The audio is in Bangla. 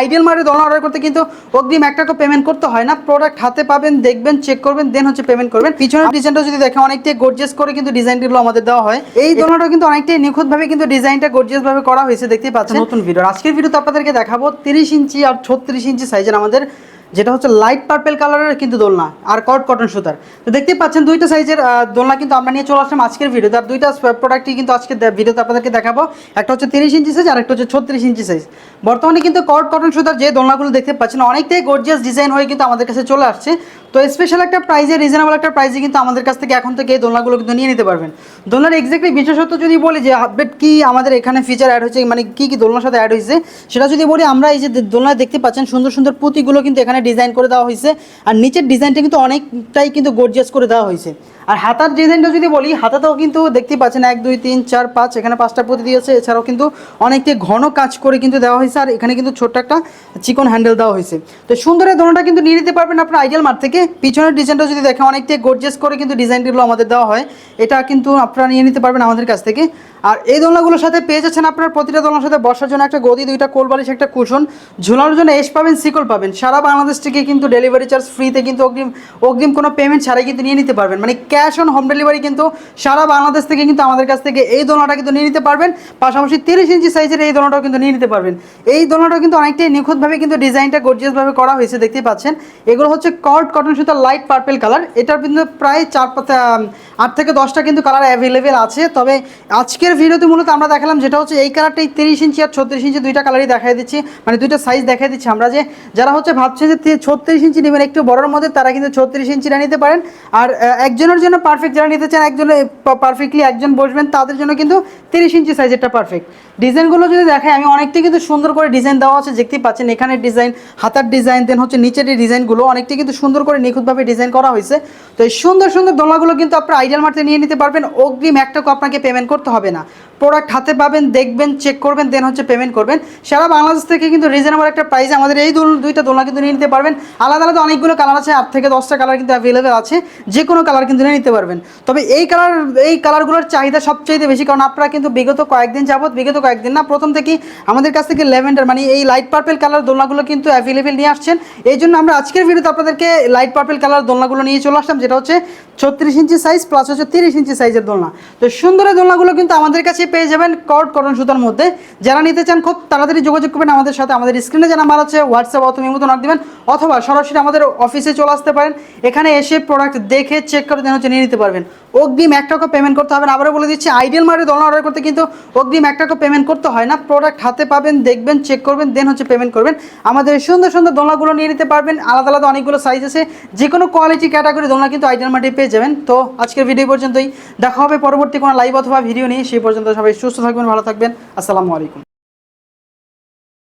আইডিয়াল মার্টে দোলনা অর্ডার করতে কিন্তু অগ্রিম এক টাকা পেমেন্ট করতে হয় না। প্রোডাক্ট হাতে পাবেন দেখবেন চেক করবেন দেন হচ্ছে পেমেন্ট করবেন। পিছনের ডিজাইনটা যদি দেখেন অনেকটাই গর্জিয়াস করে কিন্তু ডিজাইনগুলো আমাদের দেওয়া হয়। এই দোলনাটা কিন্তু অনেকটাই নিখুঁতভাবে কিন্তু ডিজাইনটা গর্জিয়াস ভাবে করা হয়েছে। দেখতেই পাচ্ছেন নতুন ভিডিও আজকের ভিডিওতে আপনাদেরকে দেখাবো তিরিশ ইঞ্চি আর ছত্রিশ ইঞ্চি সাইজের আমাদের যেটা হচ্ছে লাইট পার্পেল কালারের কিন্তু দোলনা আর কট কটন সুতার। তো দেখতেই পাচ্ছেন দুইটা সাইজের দোলনা কিন্তু আমরা নিয়ে চলে আসলাম আজকের ভিডিওতে আর দুইটা প্রোডাক্টই কিন্তু আজকে ভিডিওতে আপনাদেরকে দেখাবো। একটা হচ্ছে তিরিশ ইঞ্চি সাইজ আর একটা হচ্ছে ছত্রিশ ইঞ্চি সাইজ বর্তমানে কিন্তু কট কটন সুতার যে দোলনাগুলো দেখতে পাচ্ছেন, অনেকটাই গর্জিয়াস ডিজাইন হয়ে কিন্তু আমাদের কাছে চলে আসছে। তো স্পেশাল একটা প্রাইজে রিজনেবল একটা প্রাইজে কিন্তু আমাদের কাছ থেকে এখন থেকে এই দোলনাগুলো কিন্তু নিয়ে নিতে পারবেন। দোলনার এক্স্যাক্টলি বিশেষত্ব যদি বলি যে আপডেট কি আমাদের এখানে ফিচার অ্যাড হয়েছে মানে কি কি দোলনার সাথে অ্যাড হয়েছে, সেটা যদি বলি আমরা এই যে দোলনা দেখতে পাচ্ছেন সুন্দর সুন্দর পুঁতিগুলো কিন্তু এখানে ডিজাইন করে দেওয়া হয়েছে। আর নিচের ডিজাইনটা কিন্তু অনেকটাই কিন্তু গর্জিয়াস করে দেওয়া হয়েছে। আর হাতার ডিজাইনটা যদি বলি, হাতাতেও কিন্তু দেখতে পাচ্ছেন, এক, দুই, তিন, চার, পাঁচ, এখানে পাঁচটা পুঁতি দিয়েছে। এছাড়াও কিন্তু অনেকটাই ঘন কাজ করে কিন্তু দেওয়া হয়েছে। আর এখানে কিন্তু ছোট্ট একটা চিকন হ্যান্ডেল দেওয়া হয়েছে। তো সুন্দর এই দোলনাটা কিন্তু নিয়ে নিতে পারবেন আপনার আইডিয়াল মার্ট থেকে। পিছনের ডিজাইনটা যদি দেখেন, অনেকটাই গর্জিয়াস করে কিন্তু ডিজাইনগুলো আমাদের দেওয়া হয়। এটা কিন্তু আপনারা নিয়ে নিতে পারবেন আমাদের কাছ থেকে। আর এই দোলনাগুলোর সাথে পেয়ে যাচ্ছেন আপনার প্রতিটা দোলনার সাথে বসার জন্য একটা গদি, দুইটা কোল বালিশ একটা কুশন। ঝোলানোর জন্য এস পাবেন সিকল পাবেন। সারা বাংলাদেশ থেকে কিন্তু ডেলিভারি চার্জ ফ্রিতে কিন্তু অগ্রিম অগ্রিম কোনো পেমেন্ট ছাড়াই কিন্তু নিয়ে নিতে পারবেন। মানে ক্যাশ অন হোম ডেলিভারি কিন্তু সারা বাংলাদেশ থেকে কিন্তু আমাদের কাছ থেকে এই দোলনাটা কিন্তু নিয়ে নিতে পারবেন। পাশাপাশি তিরিশ ইঞ্চি সাইজের এই দোলনাটাও কিন্তু নিয়ে নিতে পারবেন। এই দোলনাটা কিন্তু অনেকটাই নিখুঁতভাবে কিন্তু ডিজাইনটা গর্জিয়াসভাবে করা হয়েছে, দেখতেই পাচ্ছেন। এগুলো হচ্ছে কট কটন সুতার লাইট পার্পেল কালার এটার কিন্তু প্রায় চার আট থেকে দশটা কিন্তু কালার অ্যাভেলেবেল আছে। তবে আজকের ভিডিওতে মূলত আমরা দেখালাম যেটা হচ্ছে এই কালারটাই তিরিশ ইঞ্চি আর ছত্রিশ ইঞ্চি দুইটা কালারই দেখাই দিচ্ছি। মানে দুইটা সাইজ দেখাই দিচ্ছি আমরা যে, যারা হচ্ছে ভাবছে যে ছত্রিশ ইঞ্চি নেবেন, একটু বড়োর মধ্যে, তারা কিন্তু ছত্রিশ ইঞ্চিটা নিতে পারেন। আর একজনের জন্য পারফেক্ট যারা নিতে চান, একজনে পারফেক্টলি একজন বসবেন, তাদের জন্য কিন্তু তিরিশ ইঞ্চি সাইজেরটা পারফেক্ট ডিজাইনগুলো যদি দেখাই, আমি অনেকটাই কিন্তু সুন্দর করে ডিজাইন দেওয়া আছে, দেখতেই পাচ্ছেন, এখানে ডিজাইন হাতার ডিজাইন দেন হচ্ছে নিচের এই ডিজাইনগুলো অনেকটাই কিন্তু সুন্দর করে নিখুঁতভাবে ডিজাইন করা হয়েছে। তো এই সুন্দর সুন্দর দোলনাগুলো কিন্তু আপনার আইডিয়াল মার্টে নিয়ে নিতে পারবেন, অগ্রিম একটাকে আপনাকে পেমেন্ট করতে হবে না। প্রোডাক্ট হাতে পাবেন, দেখবেন চেক করবেন দেন হচ্ছে পেমেন্ট করবেন। সারা বাংলাদেশ থেকে কিন্তু রিজনেবল একটা প্রাইসে আমাদের এই দোল, দুইটা দোলনা কিন্তু নিয়ে নিতে পারবেন। আলাদা আলাদা অনেকগুলো কালার আছে, আট থেকে দশটা কালার কিন্তু অ্যাভেলেবেল আছে। যে কোনো কালার কিন্তু নিয়ে নিতে পারবেন। তবে এই কালার এই কালারগুলোর চাহিদা সবচেয়ে বেশি, কারণ আপনারা কিন্তু বিগত কয়েকদিন যাবত বিগত কয়েকদিন না, প্রথম থেকেই আমাদের কাছ থেকে ল্যাভেন্ডার মানে এই লাইট পার্পেল কালার দোলনাগুলো কিন্তু অ্যাভেলেবেল নিয়ে আসছেন। এই জন্য আমরা আজকের ভিডিওতে আপনাদেরকে লাইট পার্পেল কালার দোলনাগুলো নিয়ে চলে আসলাম, যেটা হচ্ছে ছত্রিশ ইঞ্চি সাইজ প্লাস হচ্ছে তিরিশ ইঞ্চি সাইজের দোলনা। তো সুন্দর এই দোলনাগুলো কিন্তু আমাদের কাছে পেয়ে যাবেন কট কটন সুতার মধ্যে। যারা নিতে চান, খুব তাড়াতাড়ি যোগাযোগ করবেন আমাদের সাথে। আমাদের স্ক্রিনে যে নাম্বার আছে হোয়াটসঅ্যাপ অথবা ইমোতে নক দিবেন। অথবা সরাসরি আমাদের অফিসে চলে আসতে পারেন। এখানে এসে প্রোডাক্ট দেখে চেক করে দেন হচ্ছে নিয়ে নিতে পারবেন। অগ্রিম এক টাকা পেমেন্ট করতে হবে আবারও বলে দিচ্ছি আইডিয়াল মার্টে দোলনা অর্ডার করতে কিন্তু অগ্রিম এক টাকা পেমেন্ট করতে হয় না। প্রোডাক্ট হাতে পাবেন, দেখবেন চেক করবেন দেন হচ্ছে পেমেন্ট করবেন। আমাদের সুন্দর সুন্দর দোলনাগুলো নিয়ে নিতে পারবেন। আলাদা আলাদা অনেকগুলো সাইজ আছে। যে কোনো কোয়ালিটি ক্যাটাগরি দোলনা কিন্তু আইডিয়াল মার্টে পেয়ে যাবেন। তো আজকের ভিডিও পর্যন্তই। দেখা হবে পরবর্তী কোনো লাইভ অথবা ভিডিও নিয়ে। সেই পর্যন্ত সবাই সুস্থ থাকবেন, ভালো থাকবেন। আসসালামু আলাইকুম।